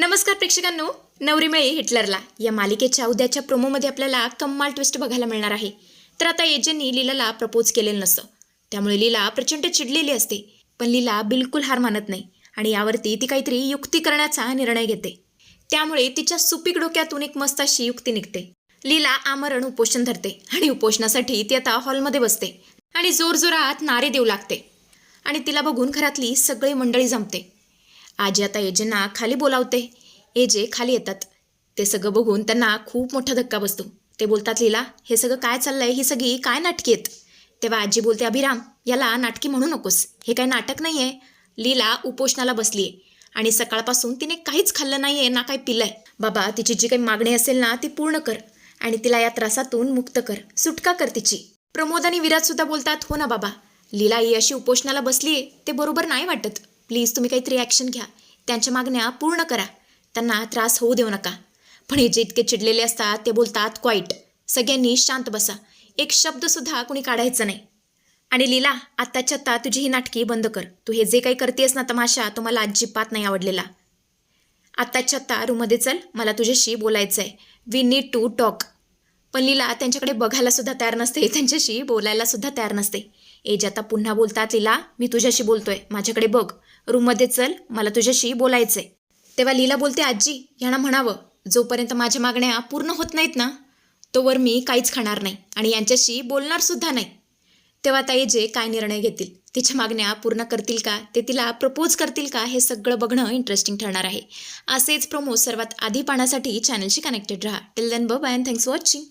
नमस्कार प्रेक्षकांनो नवरी मिळी हिटलरला. या मालिकेच्या उद्याच्या प्रोमोमध्ये आपल्याला कम्माल ट्विस्ट बघायला मिळणार आहे. तर आता एजेंनी लीलाला प्रपोज केलेलं नसतं. त्यामुळे लीला प्रचंड चिडलेली असते. पण लीला बिलकुल हार मानत नाही आणि यावरती ती काहीतरी युक्ती करण्याचा निर्णय घेते. त्यामुळे तिच्या सुपीक डोक्यातून एक मस्त अशी युक्ती निघते. लीला आमरण उपोषण धरते आणि उपोषणासाठी ती आता हॉलमध्ये बसते आणि जोरजोरात नारे देऊ लागते. आणि तिला बघून घरातली सगळी मंडळी जमते. आजी आता एजेंना खाली बोलावते. एजे खाली येतात. ते सगळं बघून त्यांना खूप मोठा धक्का बसतो. ते बोलतात लीला हे सगळं काय चाललंय? ही सगळी काय नाटकी आहेत? तेव्हा आजी बोलते अभिराम याला नाटकी म्हणू नकोस. हे काय नाटक नाही आहे लीला उपोषणाला बसली आहे आणि सकाळपासून तिने काहीच खाल्लं नाही आहे ना काही पिलं आहे बाबा तिची जी काही मागणी असेल ना ती पूर्ण कर. आणि तिला या त्रासातून मुक्त कर. सुटका कर तिची. प्रमोद आणि विराज सुद्धा बोलतात हो ना बाबा. लीला ही अशी उपोषणाला बसली आहे ते बरोबर नाही वाटत. प्लीज तुम्ही काहीतरी ॲक्शन घ्या. त्यांच्या मागण्या पूर्ण करा. त्यांना त्रास होऊ देऊ नका. पण हे जे इतके चिडलेले असतात ते बोलतात क्वाईट सगळ्यांनी शांत बसा. एक शब्दसुद्धा कुणी काढायचं नाही. आणि लीला आत्ताच्या आत्ता तुझी ही नाटकी बंद कर. तू हे जे काही करतेस ना तमाशा तो मला अजिबात नाही आवडलेला. आत्ताच्या आत्ता रूममध्ये चल मला तुझ्याशी बोलायचं आहे वी नीड टू टॉक पण लीला त्यांच्याकडे बघायला सुद्धा तयार नसते. त्यांच्याशी बोलायला सुद्धा तयार नसते. एज आता पुन्हा बोलतात लीला मी तुझ्याशी बोलतोय. माझ्याकडे बघ. रूममध्ये चल मला तुझ्याशी बोलायचंय. तेव्हा लीला बोलते आजी यांना म्हणावं. जोपर्यंत माझ्या मागण्या पूर्ण होत नाहीत ना तोवर मी काहीच खाणार नाही आणि यांच्याशी बोलणार सुद्धा नाही. तेव्हा आता जे काय निर्णय घेतील तिच्या मागण्या पूर्ण करतील का ते तिला प्रपोज करतील का हे सगळं बघणं इंटरेस्टिंग ठरणार आहे. असेच प्रोमो सर्वात आधी पाहण्यासाठी चॅनलशी कनेक्टेड राहा. Till then bye and thanks for watching